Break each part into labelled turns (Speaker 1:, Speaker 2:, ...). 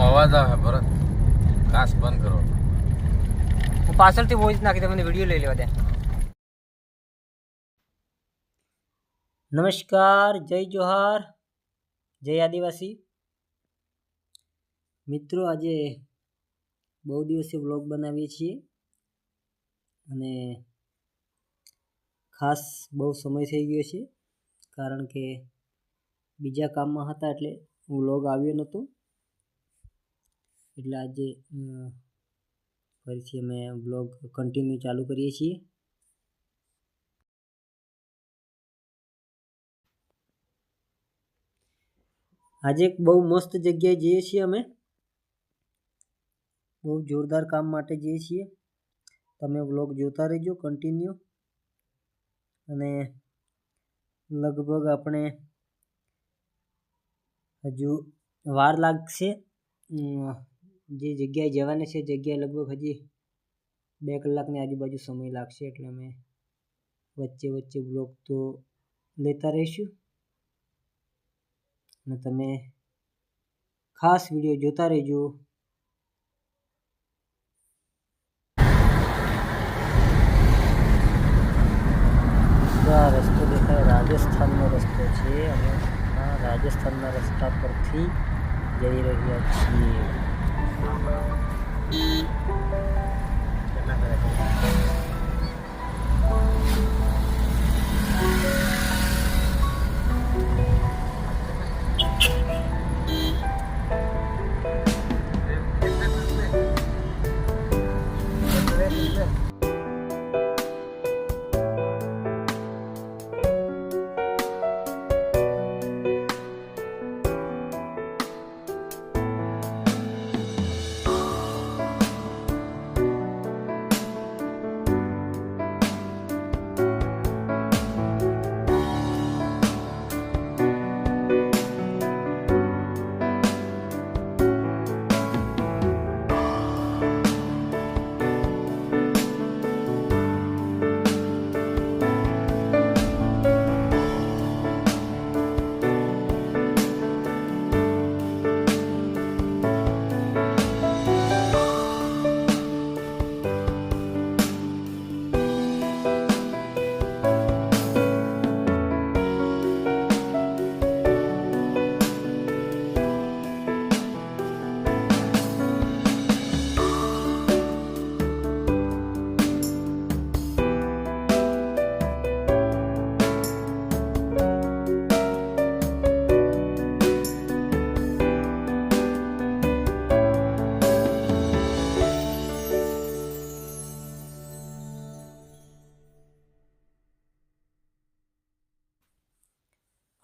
Speaker 1: અવાજ આવે, ભરત. કાસ બંધ કરો.
Speaker 2: હું પાછળથી વોઇસ નાખી, તમને વીડિયો લઈ લેવા દે. નમસ્કાર, જય જોહાર. જય આદિવાસી. મિત્રો, આજે બહુ દિવસે વ્લોગ બનાવીએ છીએ. અને ખાસ બહુ સમય થઈ ગયો છે, કારણ કે બીજા કામમાં હતા એટલે વ્લોગ આવ્યો નહોતો. એટલે આજે ફરીથી અમે બ્લોગ કન્ટિન્યુ ચાલુ કરીએ છીએ. આજે એક બહુ મસ્ત જગ્યાએ જઈએ છીએ અમે. બહુ જોરદાર કામ માટે જઈએ છીએ. તમે વ્લોગ જોતા રહેજો કન્ટિન્યુ અને લગભગ આપણે હજુ વાર લાગશે. જે જગ્યાએ જવાની છે, જગ્યાએ લગભગ હજી બે કલાકની આજુબાજુ સમય લાગશે એટલે અમે વચ્ચે વચ્ચે બ્લોગ તો લેતા રહીશું. અને તમે ખાસ વીડિયો જોતા રહેજો. તો આ રસ્તો દેખાય, રાજસ્થાનનો રસ્તો છે. અને આ રાજસ્થાનના રસ્તા પરથી જઈ રહ્યા છીએ. い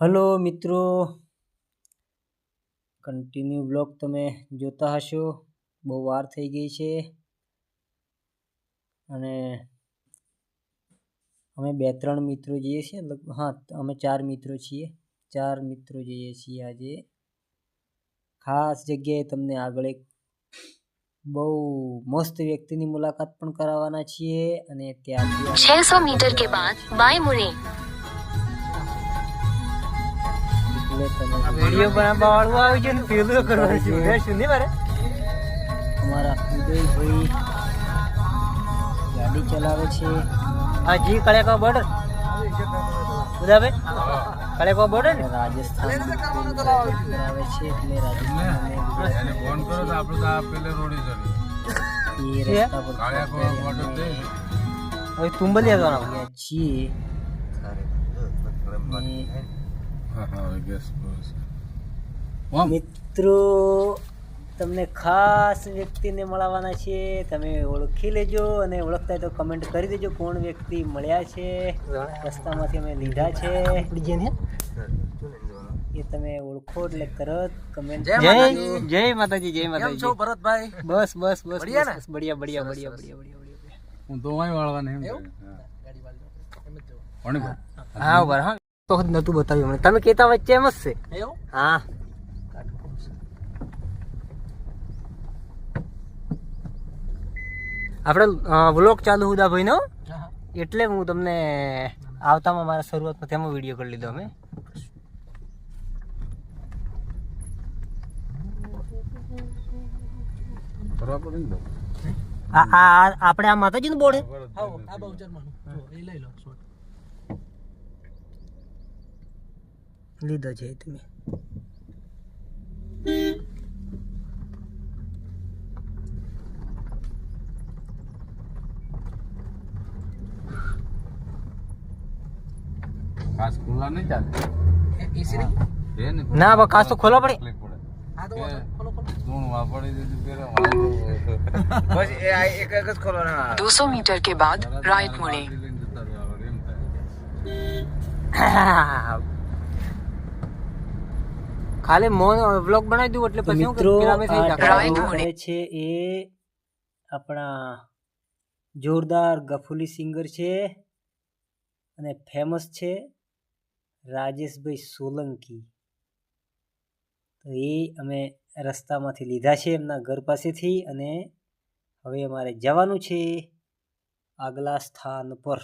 Speaker 2: હલો મિત્રો. કન્ટિન્યુ બ્લોગ તમે જોતા હશો. બહુ વાર થઈ ગઈ છે. અને અમે બે ત્રણ મિત્રો જઈએ છીએ. હા, અમે ચાર મિત્રો છીએ. ચાર મિત્રો જઈએ છીએ આજે. ખાસ જગ્યાએ તમને આગળ એક બહુ મસ્ત વ્યક્તિની મુલાકાત પણ કરાવવાના છીએ. અને ત્યાં
Speaker 3: 600 મીટર કે બાદ
Speaker 2: બાય મુરે વીડિયો બનાવવા વાળું આવી છે ને પેલું કરવાનું છે. મારે. અમારા ઉદયભાઈ ગાડી ચલાવે છે. હા જી કળેકા બોર્ડર ઉદયભાઈ? કળેકા બોર્ડર ને? રાજસ્થાન કરાવે છે એટલે રાજસ્થાન
Speaker 1: ફોન કરો તો આપણે તો આ પેલે રોડી ચડી
Speaker 2: એ રસ્તા પર
Speaker 1: કાળિયા કોળા મોટો
Speaker 2: હવે તુંબલિયા જવાના. છીએ. મિત્રો તમને ખાસ વ્યક્તિને મળવાના છે તમે ઓળખી લેજો અને ઓળખતા હોય તો કમેન્ટ કરી દેજો કોણ વ્યક્તિ મળ્યા છે. રસ્તામાંથી અમે લીધા છે. એ તમે ઓળખો એટલે તરત કમેન્ટ જય જય માતાજી જય માતાજી. છો ભરતભાઈ? બસ બસ બસ બઢિયા બસ બઢિયા બઢિયા બઢિયા બઢિયા બઢિયા
Speaker 1: હું તો વાળવાને એમ કોણ
Speaker 2: હા. બરાબર તો નતું બતાવ્યું મને તમે કેતા વચ્ચે એમ જ છે. હા. આપણે વ્લોગ ચાલુ હુદા ભાઈ નો એટલે હું તમને આવતામાં મારા શરૂઆતમાં તેમાં વીડિયો કરી લીધો અમે. આપણે આ માતાજીનું બોર્ડ
Speaker 4: હા. આ બહુચરમાનું જો એ લઈ લો
Speaker 2: લીધો છે તમે.
Speaker 1: કાચ ખુલ્લા નહીં ચાલે? ને
Speaker 2: બા કાચ તો ખોલવા પડે.
Speaker 1: તકલીફ પડે.
Speaker 4: હા તો વાંધો નહીં. ખાલી
Speaker 2: મોન વ્લોગ બનાવી દઉં એટલે પછી મિત્રો છે એ આપણા જોરદાર ગફુલી સિંગર છે અને ફેમસ છે રાજેશભાઈ સોલંકી. તો એ અમે રસ્તામાંથી લીધા છે એમના ઘર પાસેથી અને હવે અમારે જવાનું છે આગલા સ્થાન પર.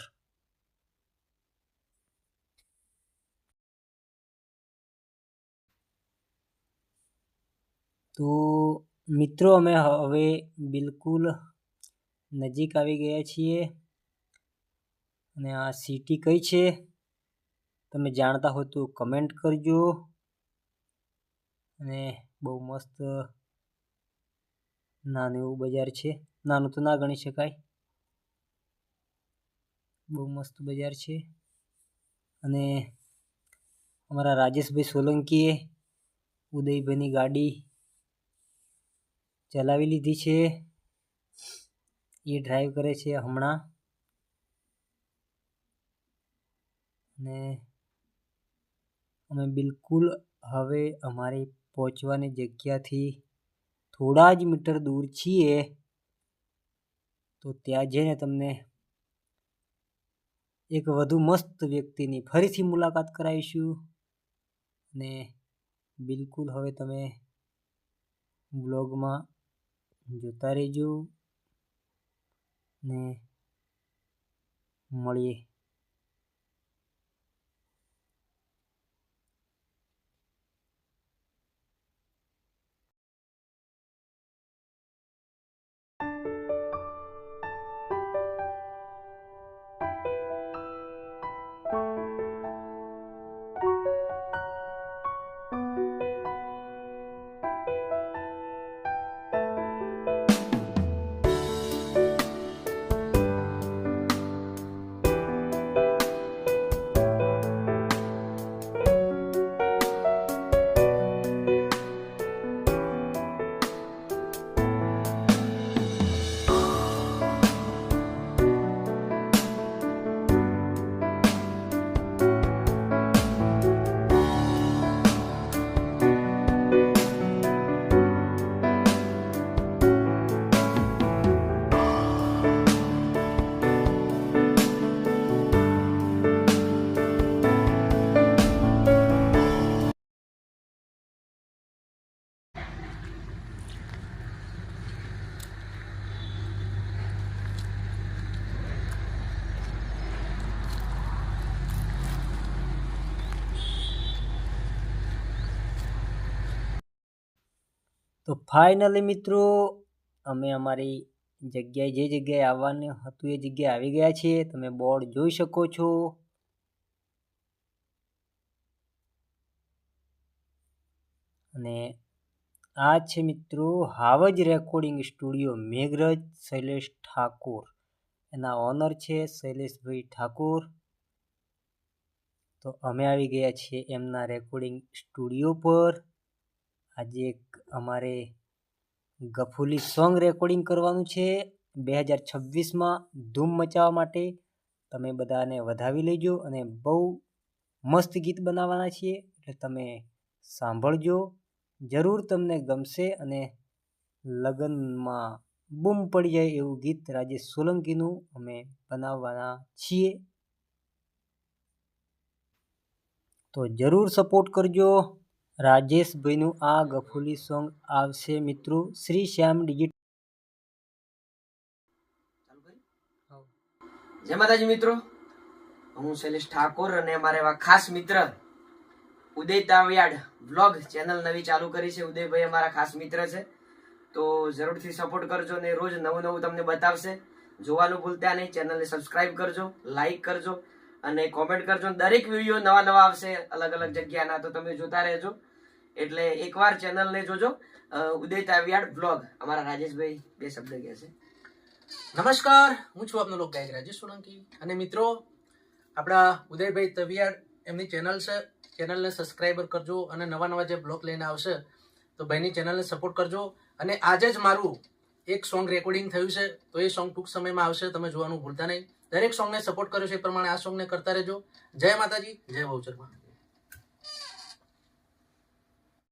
Speaker 2: તો મિત્રો, અમે હવે બિલકુલ નજીક આવી ગયા છીએ અને આ સિટી કઈ છે? તમે જાણતા હો તો કમેન્ટ કરજો અને બહુ મસ્ત નાનું એવું બજાર છે. નાનું તો ના ગણી શકાય. બહુ મસ્ત બજાર છે. અને અમારા રાજેશભાઈ સોલંકીએ ઉદયભાઈની ગાડી ચલાવી લીધી છે. એ ડ્રાઈવ કરે છે હમણાં. અને અમે બિલકુલ હવે અમારી પહોંચવાની જગ્યાથી થોડા જ મીટર દૂર છીએ, તો ત્યાં જઈને તમને એક વધુ મસ્ત વ્યક્તિની ફરીથી મુલાકાત કરાવીશું. અને બિલકુલ હવે તમે બ્લોગમાં જોતા રહેજો ને મળીએ. તો ફાઇનલી મિત્રો, અમે અમારી જગ્યાએ જે જગ્યાએ આવવાનું હતું એ જગ્યાએ આવી ગયા છીએ. તમે બોર્ડ જોઈ શકો છો. અને આ છે મિત્રો હાવજ રેકોર્ડિંગ સ્ટુડિયો મેઘરજ શૈલેષ ઠાકોર. એના ઓનર છે શૈલેષભાઈ ઠાકોર. તો અમે આવી ગયા છીએ એમના રેકોર્ડિંગ સ્ટુડિયો પર. આજે એક અમારે ગફુલી સોંગ રેકોર્ડિંગ કરવાનું છે. બે હજાર છવ્વીસમાં ધૂમ મચાવવા માટે તમે બધાને વધાવી લેજો અને બહુ મસ્ત ગીત બનાવવાના છીએ. એટલે તમે સાંભળજો. જરૂર તમને ગમશે અને લગ્નમાં બૂમ પડી જાય એવું ગીત રાજેશ સોલંકીનું અમે બનાવવાના છીએ. તો જરૂર સપોર્ટ કરજો. રાજેશભાઈનું આ ગફુલી સોંગ આવશે મિત્રો. શ્રી શ્યામ ડિજિટલ
Speaker 5: જય માતાજી મિત્રો. હું શૈલેષ ઠાકોર અને મારા એવા ખાસ મિત્ર
Speaker 6: ઉદય તાવિયાડ વ્લોગ ચેનલ નવી ચાલુ કરી છે. ઉદયભાઈ અમારા ખાસ મિત્ર છે. તો જરૂરથી સપોર્ટ કરજો ને રોજ નવું નવું તમને બતાવશે. જોવાનું ભૂલતા નહીં. ચેનલને સબસ્ક્રાઇબ કરજો લાઈક કરજો. અને કોમેન્ટ કરજો દરેક વીડિયો નવા નવા આવશે અલગ અલગ જગ્યાના, તો તમે જોતા રહેજો. એટલે એકવાર ચેનલને જોજો. ઉદય તાવિયાડ વ્લોગ અમારા રાજેશભાઈ બે શબ્દ કહે છે.
Speaker 4: નમસ્કાર, હું છું આપનો લોક ગાયક રાજેશ સોલંકી. અને મિત્રો, આપણા ઉદયભાઈ તવિયાડ એમની ચેનલ છે. ચેનલને સબસ્ક્રાઈબર કરજો અને નવા નવા જે બ્લોગ લઈને આવશે, તો ભાઈની ચેનલને સપોર્ટ કરજો. અને આજે જ મારું એક સોંગ રેકોર્ડિંગ થયું છે, તો એ સોંગ ટૂંક સમયમાં આવશે, તમે જોવાનું ભૂલતા નહીં. દરેક સોંગને સપોર્ટ કર્યો છે એ પ્રમાણે આ સોંગને કરતા રહેજો. જય માતાજી, જય બહુચરમાં